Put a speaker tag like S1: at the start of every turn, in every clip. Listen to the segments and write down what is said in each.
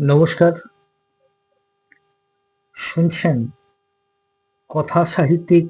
S1: নমস্কার। শুনছেন কথা সাহিত্যিক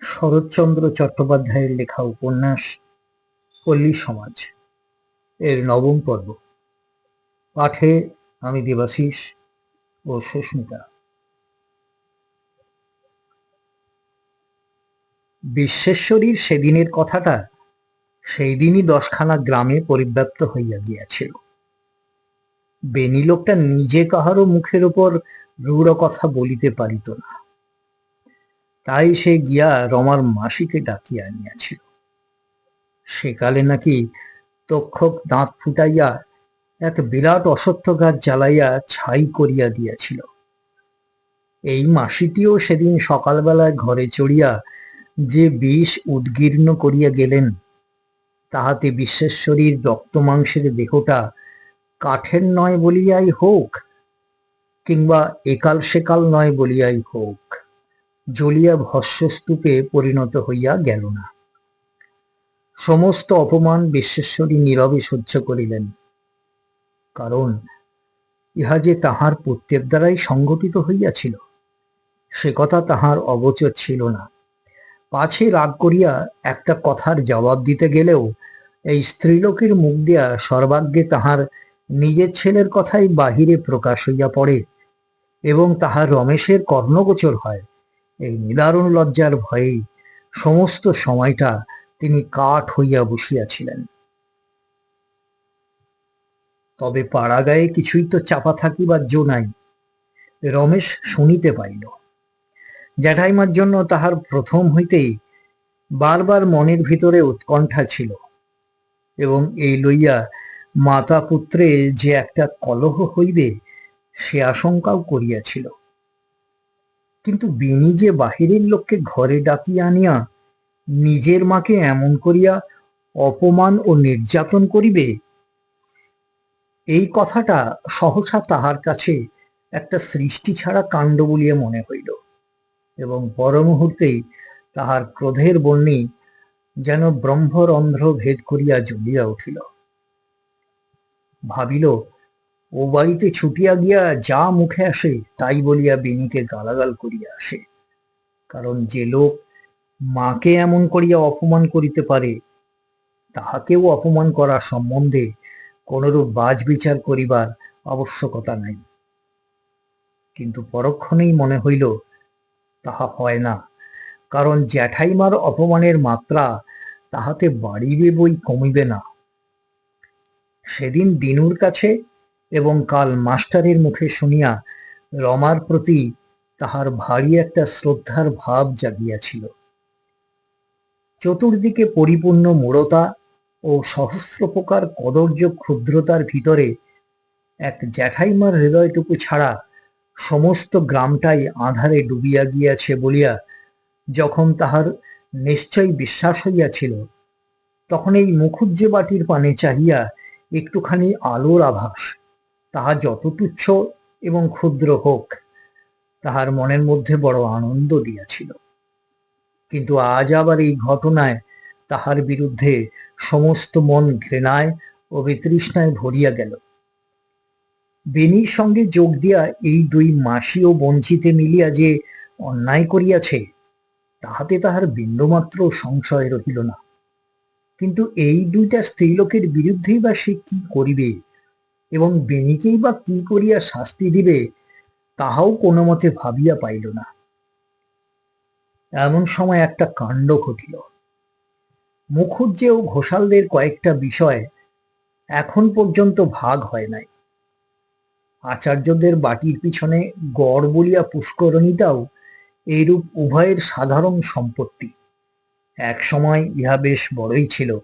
S1: শরৎচন্দ্র চট্টোপাধ্যায়ের লেখা উপন্যাস পল্লী সমাজ এর নবম পর্ব। পাঠে আমি দেবাশিস ও সুস্মিতা। বিশ্বেশ্বরীর সেদিনের কথাটা সেই দিনই দশখানা গ্রামে পরিব্যাপ্ত হইয়া গিয়াছিল। বেনি লোকটা নিজে কাহারও মুখের উপর রূঢ় কথা বলিতে পারিত না। তাই সে গিয়া রমার মাসিকে ডাকিয়া আনিয়াছিল। সেকালে নাকি তক্ষক দাঁত ফুটাইয়া এক বিরাট অসত্য গাছ জ্বালাইয়া ছাই করিয়া দিয়াছিল। এই মাসিটিও সেদিন সকালবেলায় ঘরে চড়িয়া যে বিষ উদ্গীর্ণ করিয়া গেলেন, তাহাতে বিশ্বেশ্বরীর রক্ত মাংসের দেহটা কাঠের নয় বলিয়াই হোক, কিংবা একাল সেকাল নয় বলিয়াই হোক, জ্বলিয়া ভস্যস্তূপে পরিণত হইয়া গেল না। সমস্ত অপমান বিশ্বেশ্বরী নীরবে সহ্য করিলেন, কারণ ইহা যে তাহার পুত্রের দ্বারাই সংগঠিত হইয়াছিল, সে কথা তাহার অবচর ছিল না। পাছে রাগ করিয়া একটা কথার জবাব দিতে গেলেও এই স্ত্রীলোকের মুখ দিয়া সর্বাগ্যে তাহার নিজের ছেলের কথাই বাহিরে প্রকাশ হইয়া পড়ে এবং তাহার রমেশের কর্ণগোচর হয়। এই নিদারুণ লজ্জার ভয়েই সমস্ত সময়টা তিনি কাঠ হইয়া বসিয়াছিলেন। তবে পাড়াগায়ে কিছুই তো চাপা থাকিবার জো নাই, রমেশ শুনিতে পাইল। জ্যাঠাইমার জন্য তাহার প্রথম হইতেই বারবার মনের ভিতরে উৎকণ্ঠা ছিল এবং এই লইয়া মাতা পুত্রে যে একটা কলহ হইবে, সে আশঙ্কাও করিয়াছিল। কিন্তু বিনি যে বাহিরের লোককে ঘরে ডাকিয়া আনিয়া নিজের মাকে এমন করিয়া অপমান ও নির্যাতন করিবে, এই কথাটা সহসা তাহার কাছে একটা সৃষ্টি ছাড়া কাণ্ড বলিয়া মনে হইল এবং পর মুহূর্তেই তাহার ক্রোধের বন্যী যেন ব্রহ্মরন্ধ্র ভেদ করিয়া জ্বলিয়া উঠিল। ভাবিল, ও বাড়িতে ছুটিয়া গিয়া যা মুখে আসে, তাই বলিয়া বেনিকে গালাগাল করিয়া আসে। কারণ যে লোক মাকে এমন করিয়া অপমান করিতে পারে, তাহাকেও অপমান করা সম্বন্ধে কোনরূপ বাজ বিচার করিবার আবশ্যকতা নাই। কিন্তু পরক্ষণেই মনে হইল, তাহা হয় না। কারণ জ্যাঠাইমার অপমানের মাত্রা তাহাতে বাড়িবে বই কমিবে না। সেদিন দিনুর কাছে এবং কাল মাস্টারের মুখে শুনিয়া রমার প্রতি তাহার ভারী একটা শ্রদ্ধার ভাব জাগিয়াছিল। চতুর্দিকে পরিপূর্ণ মূঢ়তা ও সহস্র প্রকার কদর্য ক্ষুদ্রতার ভিতরে এক জ্যাঠাইমার হৃদয়টুকু ছাড়া সমস্ত গ্রামটাই আধারে ডুবিয়া গিয়াছে বলিয়া যখন তাহার নিশ্চয় বিশ্বাস হইয়াছিল, তখন এই মুখুজ্জে বাটির পানে চাহিয়া একটুখানি আলোর আভাস। তাহা যত তুচ্ছ এবং ক্ষুদ্র হোক, তাহার মনের মধ্যে বড় আনন্দ দিয়াছিল। কিন্তু আজ আবার এই ঘটনায় তাহার বিরুদ্ধে সমস্ত মন ঘৃণায় ও বিতৃষ্ণায় ভরিয়া গেল। বেনির সঙ্গে যোগ দিয়া এই দুই মাসি ও বঞ্চিতে মিলিয়া যে অন্যায় করিয়াছে, তাহাতে তাহার বিন্দুমাত্র সংশয় রহিল না। কিন্তু এই দুইটা স্ত্রীলোকের বিরুদ্ধেই বা সে কি করিবে? এবং বেনিকেই বা কি করিয়া শাস্তি দিবে, তাহাও কোনো মতে ভাবিয়া পাইল না। এমন সময় একটা কাণ্ড ঘটিল। মুখুজ্জে ও ঘোষালদের কয়েকটা বিষয় এখন পর্যন্ত ভাগ হয় নাই। আচার্যদের বাটির পিছনে গড় বলিয়া পুষ্করণীটাও এইরূপ উভয়ের সাধারণ সম্পত্তি। এক সময় ইহা বেশ বড়ই ছিল।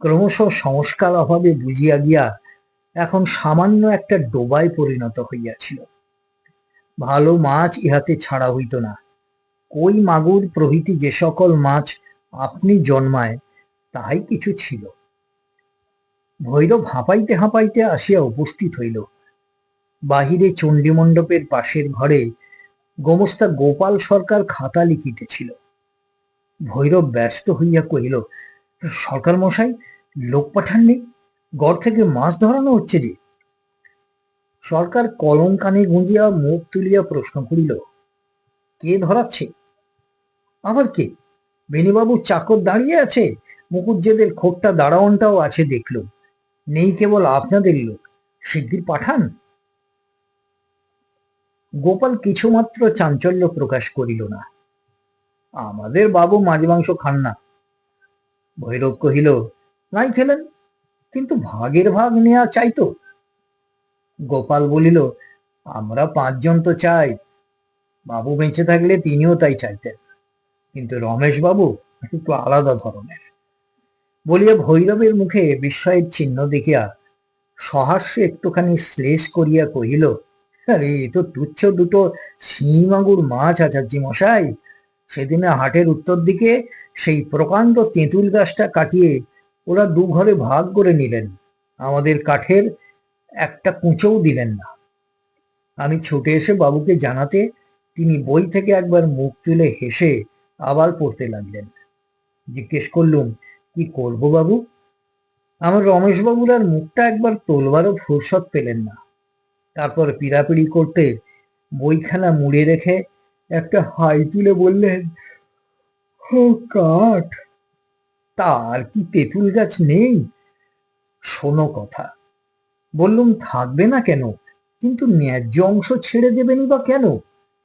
S1: ক্রমশ সংস্কার অভাবে বুঝিয়া গিয়া এখন সামান্য একটা ডোবায় পরিণত হইয়াছিল। ভালো মাছ ইহাতে ছাড়া হইত না। কই মাগুর প্রভৃতি যে সকল মাছ আপনি জন্মায়, তাহাই কিছু ছিল। ভৈরব হাঁপাইতে হাঁপাইতে আসিয়া উপস্থিত হইল। বাহিরে চণ্ডীমণ্ডপের পাশের ঘরে গোমস্তা গোপাল সরকার খাতা লিখিতেছিল। ভৈরব ব্যস্ত হইয়া কহিল, সরকার মশাই, লোক পাঠাননি? গড় থেকে মাছ ধরানো হচ্ছে যে। সরকার কলম কানে গুঁজিয়া মুখ তুলিয়া প্রশ্ন করিল, কে ধরাচ্ছে? আবার কে? বেনিবাবু চাকর দাঁড়িয়ে আছে, মুকুজ্জেদের খোট্টা দাঁড়াওয়ানটাও আছে দেখল। নেই কেবল আপনাদের লোক, শিগগির পাঠান। গোপাল কিছুমাত্র চাঞ্চল্য প্রকাশ করিল না। আমাদের বাবু মাছ মাংস খান না। ভৈরব কহিল, নাই খেলেন, কিন্তু ভাগের ভাগ নেওয়া চাইতো গোপাল বলিল, আমরা পাঁচজন তো চাই, বাবু বেঁচে থাকলে তিনিও তাই চাইতেন। কিন্তু রমেশ বাবু একটু আলাদা ধরনের। বলিয়া ভৈরবের মুখে বিস্ময়ের চিহ্ন দেখিয়া সহাস্যে একটুখানি শ্লেষ করিয়া কহিল, আরে তো তুচ্ছ দুটো শিঙি মাগুর মাছ, আচার্যি মশাই। সেদিনে হাটের উত্তর দিকে সেই প্রকাণ্ড তেঁতুল গাছটা কাটিয়ে ওরা দু ঘরে ভাগ করে নিলেন। আমাদের কাঠের একটা কুঁচোও দিলেন না। আমি ছুটে এসে বাবুকে জানাতে তিনি বই থেকে একবার মুখ তুলে হেসে আবার পড়তে লাগলেন। জিজ্ঞেস করলুম, কি করব বাবু? আমার রমেশ বাবুর আর মুখটা একবার তোলবারও ফুরসত পেলেন না। তারপর পিড়াপিড়ি করতে বইখানা মুড়ে রেখে একটা হাই তুলে বললেন ও কাঠ, তার কি তেঁতুল গাছ নেই? শোনো কথা, বললুম থাকবে না কেন, কিন্তু ন্যায্য অংশ ছেড়ে দেবেনি বা কেন?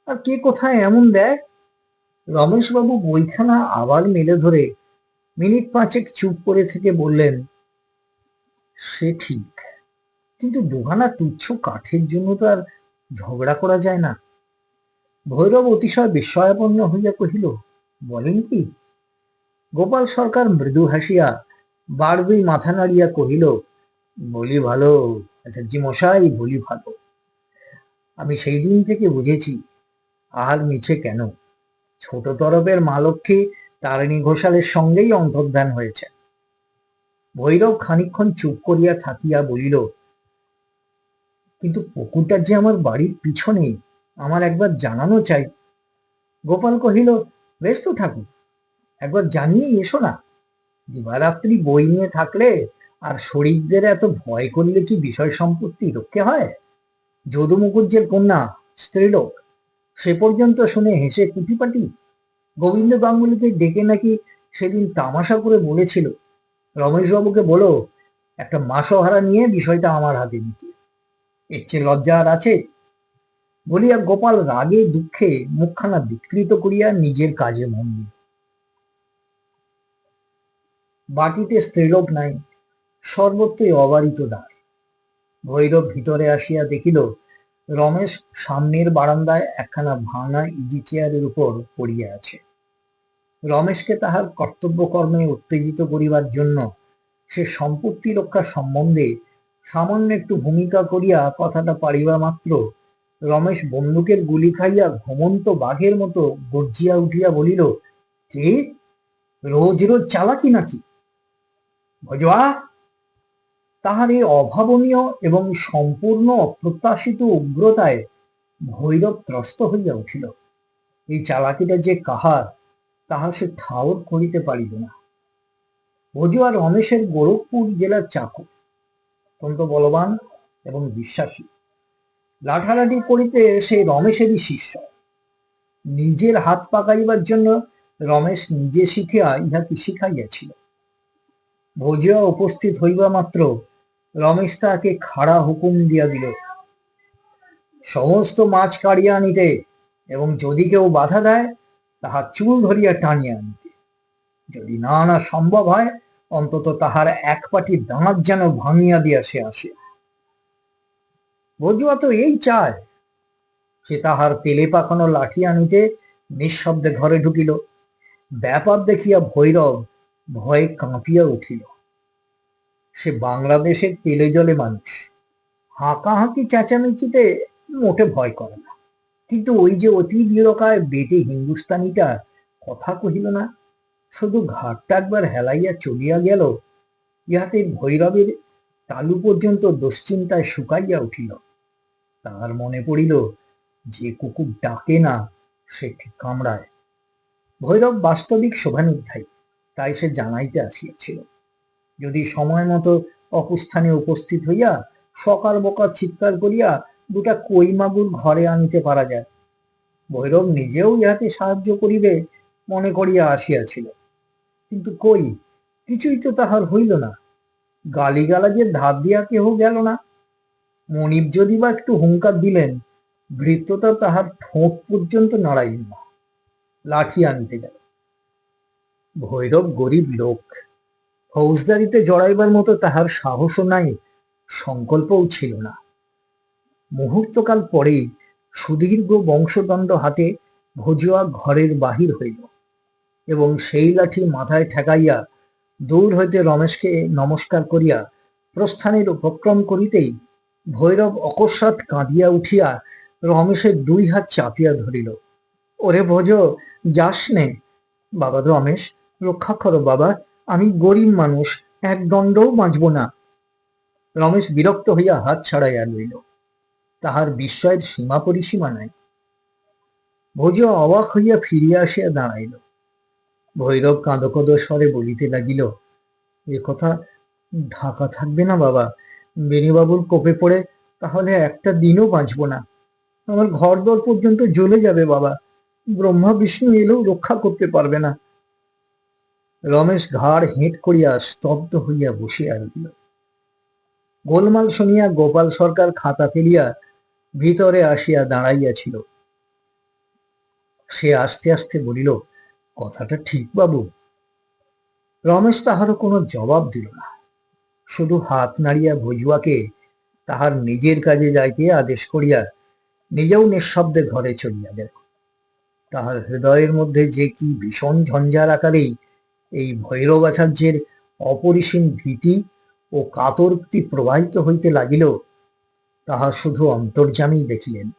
S1: আর কে কোথায় এমন দেয়? রমেশবাবু বইখানা আবার মেলে ধরে মিনিট পাঁচেক চুপ করে থেকে বললেন, সে ঠিক, কিন্তু দুখানা তুচ্ছ কাঠের জন্য তো আর ঝগড়া করা যায় না। ভৈরব অতিশয় বিস্ময়াপন্ন হইয়া কহিল, বলেন কি? গোপাল সরকার মৃদু হাসিয়া বারবি মাথা নাড়িয়া কহিল, বলি ভালো আচ্ছা জি মশাই, বলি ভালো। আমি সেই দিন থেকে বুঝেছি আর মিছে কেন? ছোট তরফের মালক্ষী তারিণী ঘোষালের সঙ্গেই অন্তর্ধান হয়েছে ভৈরব খানিক্ষণ চুপ করিয়া থাকিয়া বলিল, কিন্তু পুকুরটা যে আমার বাড়ির পিছনে আমার একবার জানানো চাই। গোপাল কহিল, বেশ তো ঠাকুর, একবার জানিয়ে এসো না। দিবারাত্রি বই নিয়ে থাকলে আর শরীরদের এত ভয় করলে কি বিষয় সম্পত্তি রক্ষে হয়? যদু মুখুজ্জের কন্যা, স্ত্রীলোক, সে পর্যন্ত শুনে হেসে কুটিপাটি। গোবিন্দ গাঙ্গুলিকে ডেকে নাকি সেদিন তামাশা করে বলেছিল। রমেশবাবুকে বলো, একটা মাসোহারা নিয়ে বিষয়টা আমার হাতে নিতে এর চেয়ে লজ্জা আর আছে? বলিয়া গোপাল রাগে দুঃখে মুখখানা বিকৃত করিয়া নিজের কাজে মন দিল। বাটিতে স্ত্রীলোক নাই, সর্বত্রই অবারিত দ্বার। ভৈরব ভিতরে আসিয়া দেখিল, রমেশ সামনের বারান্দায় একখানা ভাঙা ইজি চেয়ারের উপর পড়িয়া আছে। রমেশকে তাহার কর্তব্য কর্মে উত্তেজিত করিবার জন্য সে সম্পত্তি রক্ষা সম্বন্ধে সামান্য একটু ভূমিকা করিয়া কথাটা পারিবা মাত্র রমেশ বন্দুকের গুলি খাইয়া ঘুমন্ত বাঘের মতো গর্জিয়া উঠিয়া বলিল, কে? রোজ রোজ চালাকি নাকি? ভজোয়া, তাহার এই অভাবনীয় এবং সম্পূর্ণ অপ্রত্যাশিত উগ্রতায় ভৈরব ত্রস্ত হইয়া উঠিল। এই চালাকিটা যে কাহার, তাহা সে ঠাওর করিতে পারিল না। ভজুয়া রমেশের গোরখপুর জেলার চাকর অত্যন্ত বলবান এবং বিশ্বাসী। লাঠালাঠি করিতে সে রমেশেরই শিষ্য। নিজের হাত পাকাইবার জন্য রমেশ নিজে শিখিয়া ইহাকে শিখাইয়াছিল। ভোজিয়া উপস্থিত হইবা মাত্র রমেশ তাকে খাড়া হুকুম দিয়া দিল, সমস্ত মাছ কাড়িয়া আনিতে এবং যদি কেউ বাধা দেয় তাহার চুল ধরিয়া টানিয়া আনিতে। যদি না আনা সম্ভব হয়, অন্তত তাহার এক পাটি দাঁত যেন ভাঙিয়া দিয়া সে আসে। বজুয়া তো এই চায় সে তাহার তেলে পাকানো লাঠি আনিতে নিঃশব্দে ঘরে ঢুকিল। ব্যাপার দেখিয়া ভৈরব ভয়ে কাঁপিয়া উঠিল। সে বাংলাদেশের তেলে জলে মানুষ। হাঁকাহাঁকি চেঁচামেচিতে মোটে ভয় করে না। কিন্তু ওই যে অতি বিরকায় বেটে হিন্দুস্তানিটা কথা কহিল না, শুধু ঘাটটা একবার হেলাইয়া চলিয়া গেল, ইহাতে ভৈরবের তালু পর্যন্ত দুশ্চিন্তায় শুকাইয়া উঠিল। তার মনে পড়িল, যে কুকুর ডাকে না, সে ঠিক কামড়ায়। ভৈরব বাস্তবিক শোভানুধ্যায়ী, তাই সে জানাইতে আসিয়াছিল। যদি সময় মতো অকুস্থানে উপস্থিত হইয়া সকাল বকার চিৎকার করিয়া দুটা কই মাগুর ঘরে আনিতে পারা যায়, ভৈরব নিজেও ইহাতে সাহায্য করিবে মনে করিয়া আসিয়াছিল। কিন্তু কই, কিছুই তো তাহার হইল না। গালিগালাজের ধার দিয়া কেহ গেল না। মনিব যদি বা একটু হুঙ্কার দিলেন, ভৃত্যতা তাহার ঠোঁট পর্যন্ত নাড়াইল না। লাঠি আনিতে গেল। ভৈরব গরিব লোক, ফৌজদারিতে জড়াইবার মতো তাহার সাহসও নাই, সংকল্পও ছিল না। মুহূর্তকাল পরেই সুদীর্ঘ বংশদণ্ড হাতে ভজুয়া ঘরের বাহির হইল এবং সেই লাঠি মাথায় ঠেকাইয়া দূর হইতে রমেশকে নমস্কার করিয়া প্রস্থানের উপক্রম করিতেই ভৈরব অকস্মাৎ কাঁদিয়া উঠিয়া রমেশের দুই হাত চাপিয়া ধরিল। ওরে ভোজ, যাস নে? বাবা রমেশ, রক্ষা করো বাবা, আমি গরিব মানুষ, এক দণ্ডও বাঁচব না। রমেশ বিরক্ত হইয়া হাত ছাড়াইয়া লইল। তাহার বিস্ময়ের সীমা পরিসীমা নাই। ভোজ অবাক হইয়া ফিরিয়া আসিয়া দাঁড়াইল। ভৈরব কাঁদো কাঁদো স্বরে বলিতে লাগিল, এ কথা ঢাকা থাকবে না বাবা। বেণীবাবুর কোপে পড়ে তাহলে একটা দিনও বাঁচব না। আমার ঘর দর পর্যন্ত জ্বলে যাবে বাবা। ব্রহ্মা বিষ্ণু এলেও রক্ষা করতে পারবে না। রমেশ ঘাড় হেঁট করিয়া স্তব্ধ হইয়া বসিয়া রইল। গোলমাল শুনিয়া গোপাল সরকার খাতা ফেলিয়া ভিতরে আসিয়া দাঁড়াইয়াছিল। সে আস্তে আস্তে বলিল কথাটা ঠিক, বাবু। রমেশ তাহারও কোনো জবাব দিল না। শুধু হাত নাড়িয়া ভজুয়াকে তাহার নিজের কাজে যাইতে আদেশ করিয়া নিজেও নিঃশব্দে ঘরে চলিয়া গেল। তাহার হৃদয়ের মধ্যে যে কি ভীষণ ঝঞ্ঝার আকারেই এই ভৈরবাচার্যের অপরিসীম ভীতি ও কাতরক্তি প্রবাহিত হইতে লাগিল, তাহা শুধু অন্তর্যামী দেখিলেন।